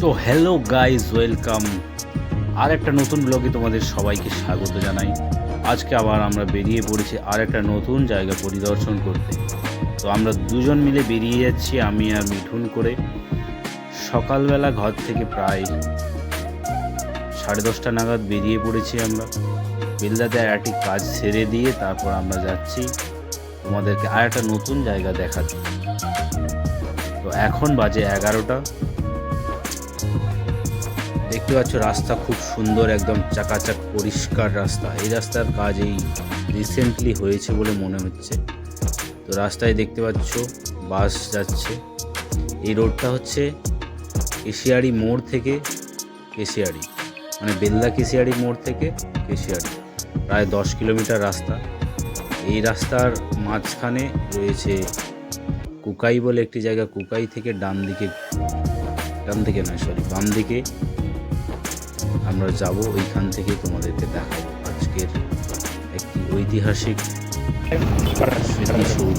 তো hello guys welcome আর একটা নতুন ব্লগে তোমাদের সবাইকে স্বাগত জানাই। আজকে আবার আমরা বেরিয়ে পড়েছি আর একটা নতুন জায়গা পরিদর্শন করতে। তো আমরা দুজন মিলে বেরিয়ে যাচ্ছি, আমি আর মিঠুন করে। সকালবেলা ঘর থেকে প্রায় সাড়ে দশটা নাগাদ বেরিয়ে পড়েছি আমরা। বেলদাতে একটি কাজ সেরে দিয়ে তারপর আমরা যাচ্ছি। তোমাদেরকে আর একটা নতুন জায়গা দেখাতে তো এখন বাজে এগারোটা। দেখতে পাচ্ছ রাস্তা খুব সুন্দর, একদম চাকাচাক, পরিষ্কার রাস্তা। এই রাস্তার কাজ এই রিসেন্টলি হয়েছে বলে মনে হচ্ছে। তো রাস্তায় দেখতে পাচ্ছ বাস যাচ্ছে। এই রোডটা হচ্ছে কেশিয়াড়ি মোড় থেকে কেশিয়াড়ি মানে বেল্লা কেশিয়ারি মোড় থেকে কেশিয়াড়ি প্রায় দশ কিলোমিটার রাস্তা। এই রাস্তার মাঝখানে রয়েছে কুকাই বলে একটি জায়গা। কুকাই থেকে ডান দিকে ডান দিকে নয় সরি বাম দিকে আমরা যাব। ওইখান থেকে তোমাদেরকে দেখাবো আজকের একটি ঐতিহাসিক স্মৃতিসৌধ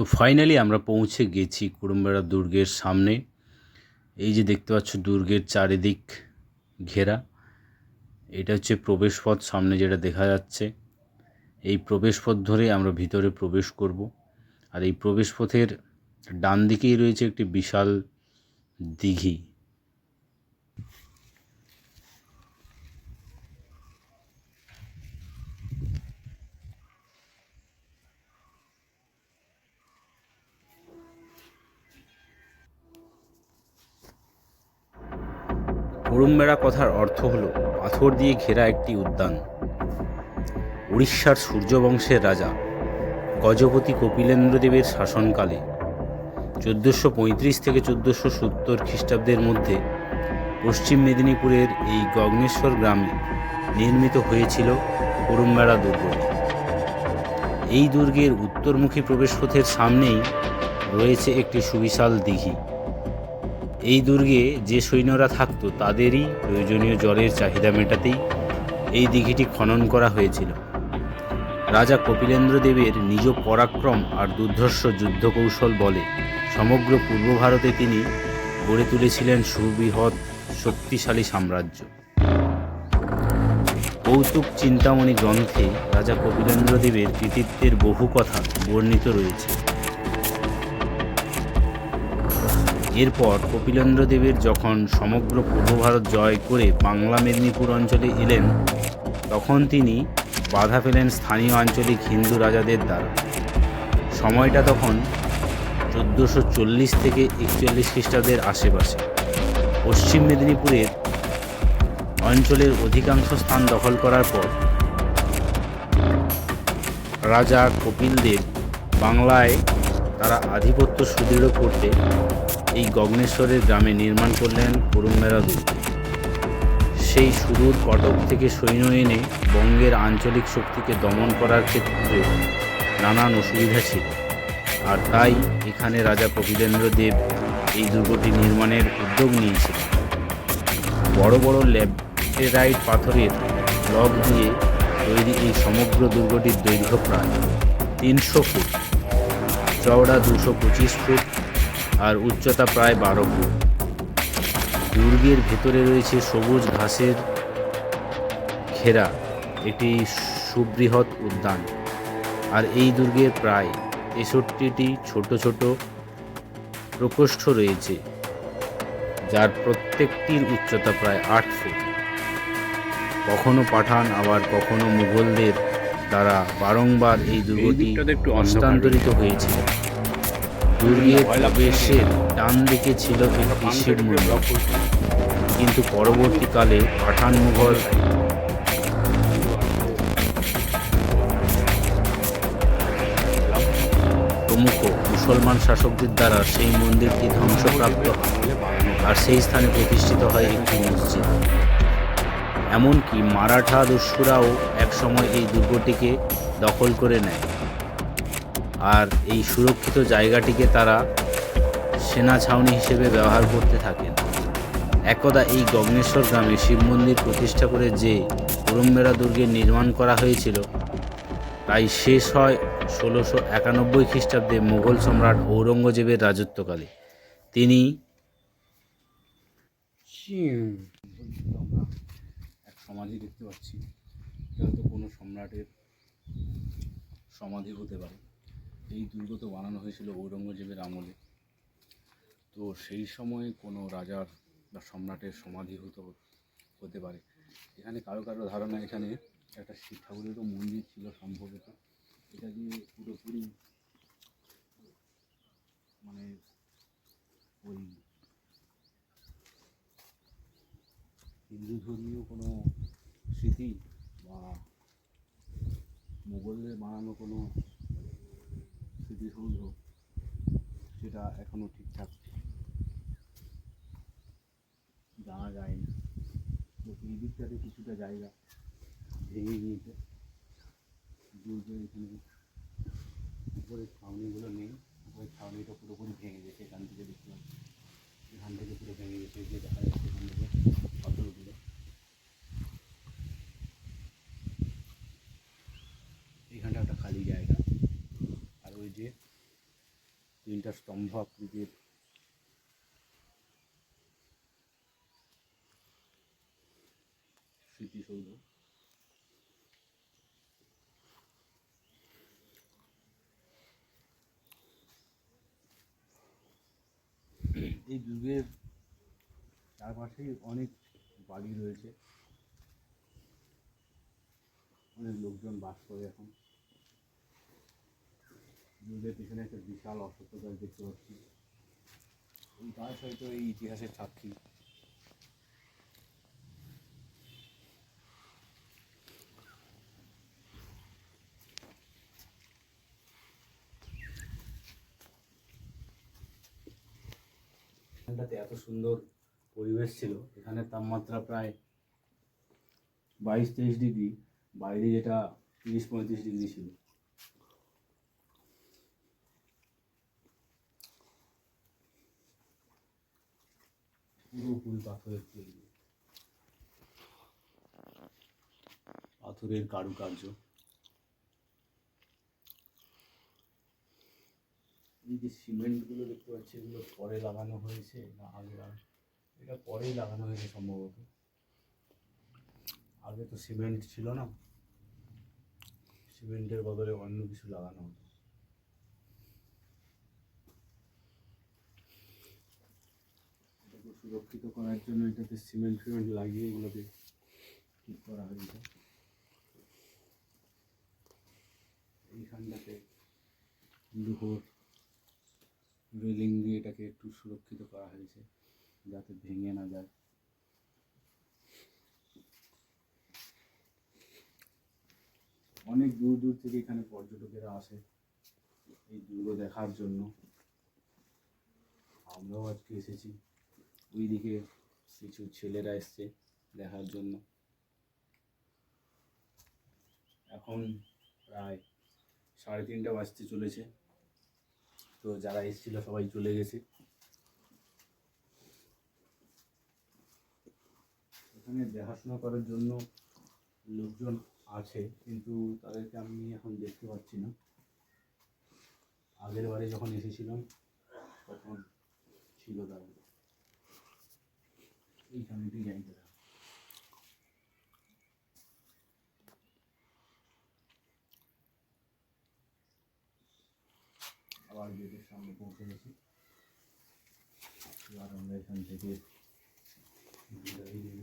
তো ফাইনালি আমরা পৌঁছে গেছি কুড়ুমবেড়া দুর্গের সামনে। এই যে দেখতে পাচ্ছ দুর্গের চারিদিক ঘেরা। এটা হচ্ছে প্রবেশপথ, সামনে যেটা দেখা যাচ্ছে। এই প্রবেশপথ ধরে আমরা ভিতরে প্রবেশ করব। আর এই প্রবেশপথের ডান দিকেই রয়েছে একটি বিশাল দিঘি। কুড়ুমবেড়া কথার অর্থ হল পাথর দিয়ে ঘেরা একটি উদ্যান। উড়িষ্যার সূর্যবংশের রাজা গজপতি কপিলেন্দ্রদেবের শাসনকালে চোদ্দোশো পঁয়ত্রিশ থেকে চোদ্দোশো সত্তর খ্রিস্টাব্দের মধ্যে পশ্চিম মেদিনীপুরের এই গগ্নেশ্বর গ্রামে নির্মিত হয়েছিল কুড়ুমবেড়া দুর্গ। এই দুর্গের উত্তরমুখী প্রবেশপথের সামনেই রয়েছে একটি সুবিশাল দিঘি। এই দুর্গে যে সৈন্যরা থাকতো, তাদেরই প্রয়োজনীয় জলের চাহিদা মেটাতেই এই দিঘিটি খনন করা হয়েছিল। রাজা কপিলেন্দ্র দেবের নিজ পরাক্রম আর দুর্ধর্ষ যুদ্ধকৌশল বলে সমগ্র পূর্ব ভারতে তিনি গড়ে তুলেছিলেন সুবৃহৎ, শক্তিশালী সাম্রাজ্য। কৌতুক চিন্তামণি গ্রন্থে রাজা কপিলেন্দ্র দেবের কৃতিত্বের বহু কথা বর্ণিত রয়েছে। এরপর কপিলেন্দ্র দেবের যখন সমগ্র পূর্ব ভারত জয় করে বাংলা মেদিনীপুর অঞ্চলে এলেন, তখন তিনি বাধা পেলেন স্থানীয় আঞ্চলিক হিন্দু রাজাদের দ্বারা। সময়টা তখন চোদ্দোশো চল্লিশ থেকে একচল্লিশ খ্রিস্টাব্দের আশেপাশে। পশ্চিম মেদিনীপুরের অঞ্চলের অধিকাংশ স্থান দখল করার পর রাজা কপিলদেব বাংলায় তারা আধিপত্য সুদৃঢ় করতে এই গগনেশ্বরের গ্রামে নির্মাণ করলেন করুণমেরা দুর্গ সেই সুদূর কটক থেকে সৈন্য এনে বঙ্গের আঞ্চলিক শক্তিকে দমন করার ক্ষেত্রে নানান অসুবিধা ছিল। আর তাই এখানে রাজা কপিলেন্দ্র দেব এই দুর্গটি নির্মাণের উদ্যোগ নিয়েছিলেন বড় বড় ল্যাটেরাইট পাথরের ব্লক দিয়ে তৈরি এই সমগ্র দুর্গটির দৈর্ঘ্য প্রায় তিনশো ফুট, চওড়া দুশো পঁচিশ ফুট আর উচ্চতা প্রায় বারো ফুট। দুর্গের ভেতরে রয়েছে সবুজ ঘাসের ঘেরা একটি সুবৃহৎ উদ্যান। আর এই দুর্গের প্রায় তেষট্টিটি ছোট ছোট প্রকোষ্ঠ রয়েছে যার প্রত্যেকটির উচ্চতা প্রায় আট ফুট। কখনো পাঠান আবার কখনো মুঘলদের দ্বারা বারংবার এই দুর্গটি একটু হস্তান্তরিত হয়েছিল দুর্গের প্রবেশের ডান দিকে ছিল একটি শিব কিন্তু পরবর্তীকালে পাঠান মুঘল প্রমুখ মুসলমান শাসকদের দ্বারা সেই মন্দিরটি ধ্বংসপ্রাপ্ত আর সেই স্থানে প্রতিষ্ঠিত হয় একটি মসজিদ। এমনকি মারাঠা দস্যুরাও একসময় এই দুর্গটিকে দখল করে নেয়। আর এই সুরক্ষিত জায়গাটিকে তারা সেনা ছাউনি হিসেবে ব্যবহার করতে থাকেন। একদা এই গগনেশ্বর গ্রামে শিব মন্দির প্রতিষ্ঠা করে যে পুরম্বেরা দুর্গের নির্মাণ করা হয়েছিল, তাই শেষ হয় ষোলোশো একানব্বই খ্রিস্টাব্দে মুঘল সম্রাট ঔরঙ্গজেবের রাজত্বকালে। তিনি এক সমাধি দেখতে পাচ্ছি। কোনো সম্রাটের সমাধি হতে পারে। এই দুর্গ তো বানানো হয়েছিল ঔরঙ্গজেবের আমলে। তো সেই সময়ে কোনো রাজার বা সম্রাটের সমাধি হতো, হতে পারে। এখানে কারও কারও ধারণা এখানে একটা শিব ঠাকুরেরও মন্দির ছিল সম্ভবত। এটা দিয়ে পুরোপুরি মানে ওই হিন্দু ধর্মীয় কোনো স্মৃতি বা মোগলদের বানানো কোনো স্মৃতিসৌধ সেটা এখনও ঠিকঠাক জানা যায়নি। তো এই দিকটাতে কিছুটা জায়গা ভেঙে গিয়েছে। দুর্গের এখানে উপরের ছাউনিগুলো নেই। উপরের ছাউনিটা পুরোপুরি ভেঙে গেছে, এখান থেকে পাচ্ছি। এখান থেকে পুরো ভেঙে গেছে যে দেখা যাচ্ছে এখান থেকে পাথরগুলো এইখানটা একটা খালি জায়গা আর ওই যে তিনটা স্তম্ভ আকৃতির। স্মৃতিসৌধ। এই দুর্গের চারপাশেই অনেক বাড়ি রয়েছে। অনেক লোকজন বাস করে এখন। দুর্গের পিছনে একটা বিশাল অশ্বত্থ গাছ দেখতে পাচ্ছি এই গাছ হয়তো এই ইতিহাসের সাক্ষী এখানটাতে এত সুন্দর পরিবেশ ছিল এখানে তাপমাত্রা প্রায় বাইশ তেইশ ডিগ্রি বাইরে যেটা তিরিশ পঁয়ত্রিশ ডিগ্রি ছিল। পুরোপুরি পাথরের তৈরি পাথরের কারুকার্য। এই যে সিমেন্টগুলো দেখতে পাচ্ছি, এগুলো পরে লাগানো হয়েছে, না আগে এটা পরেই লাগানো হয়েছে সম্ভবত। আগে তো সিমেন্ট ছিল না। সিমেন্টের বদলে অন্য কিছু লাগানো হতো এটাকে সুরক্ষিত করার জন্য এটাতে সিমেন্ট ফিমেন্ট লাগিয়ে এগুলোকে ঠিক করা হয়েছে। এইখানটাতে লোহর রেলিং দিয়ে এটাকে একটু সুরক্ষিত করা হয়েছে, যাতে ভেঙে না যায়। অনেক দূর দূর থেকে এখানে পর্যটকেরা আসে এই দুর্গ দেখার জন্য। আমরাও আজকে এসেছি। ওইদিকে কিছু ছেলেরা এসছে দেখার জন্য। এখন প্রায় সাড়ে তিনটা বাজতে চলেছে। তো যারা এসেছিল সবাই চলে গেছে। এখানে দেখাশোনা করার জন্য লোকজন আছে, কিন্তু তাদেরকে আমি এখন দেখতে পাচ্ছি না। আগের বারে যখন এসেছিলাম, তখন ছিল তারা এইখানে ডিজাইন করা আবার গেটের সামনে পৌঁছে গেছি এবার আমরা এখান থেকে বিদায় নেব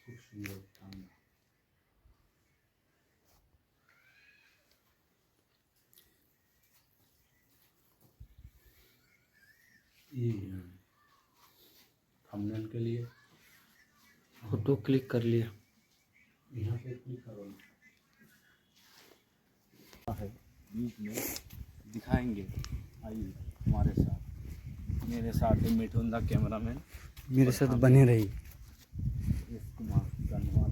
খুব সুন্দর ये थंबनेल के लिए। फ़ोटो क्लिक कर लिया यहाँ पे क्लिक करो। है बीच में दिखाएँगे। आइए हमारे साथ। मेरे साथ है मिठुन दा कैमरामैन। मेरे साथ बने रही एस कुमार धन्यवाद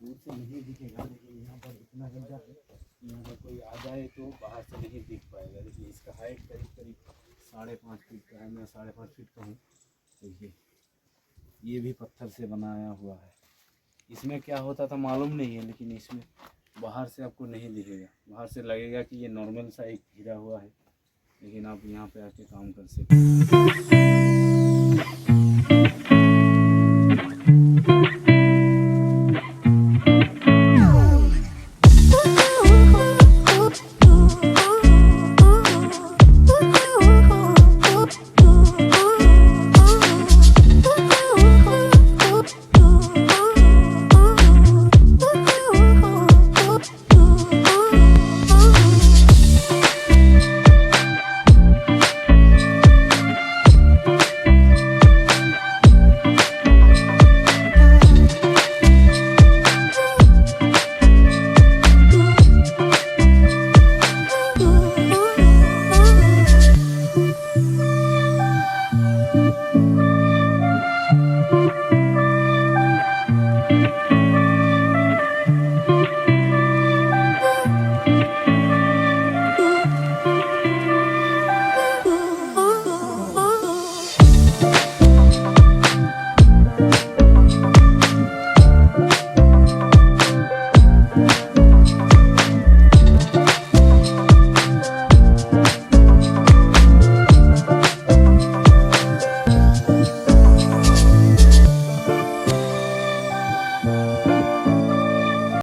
दूर से नहीं दिखेगा लेकिन यहाँ पर इतना गड्ढा है। यहाँ कोई आ जाए तो बाहर से नहीं दिख पाएगा। देखिए, इसका हाइट करीब करीब साढ़े पाँच फीट का है। मैं साढ़े पाँच फीट का हूँ। देखिए, ये भी पत्थर से बनाया हुआ है। इसमें क्या होता था मालूम नहीं है, लेकिन इसमें बाहर से आपको नहीं दिखेगा। बाहर से लगेगा कि ये नॉर्मल सा एक घिरा हुआ है। लेकिन आप यहाँ पे आके काम कर सकते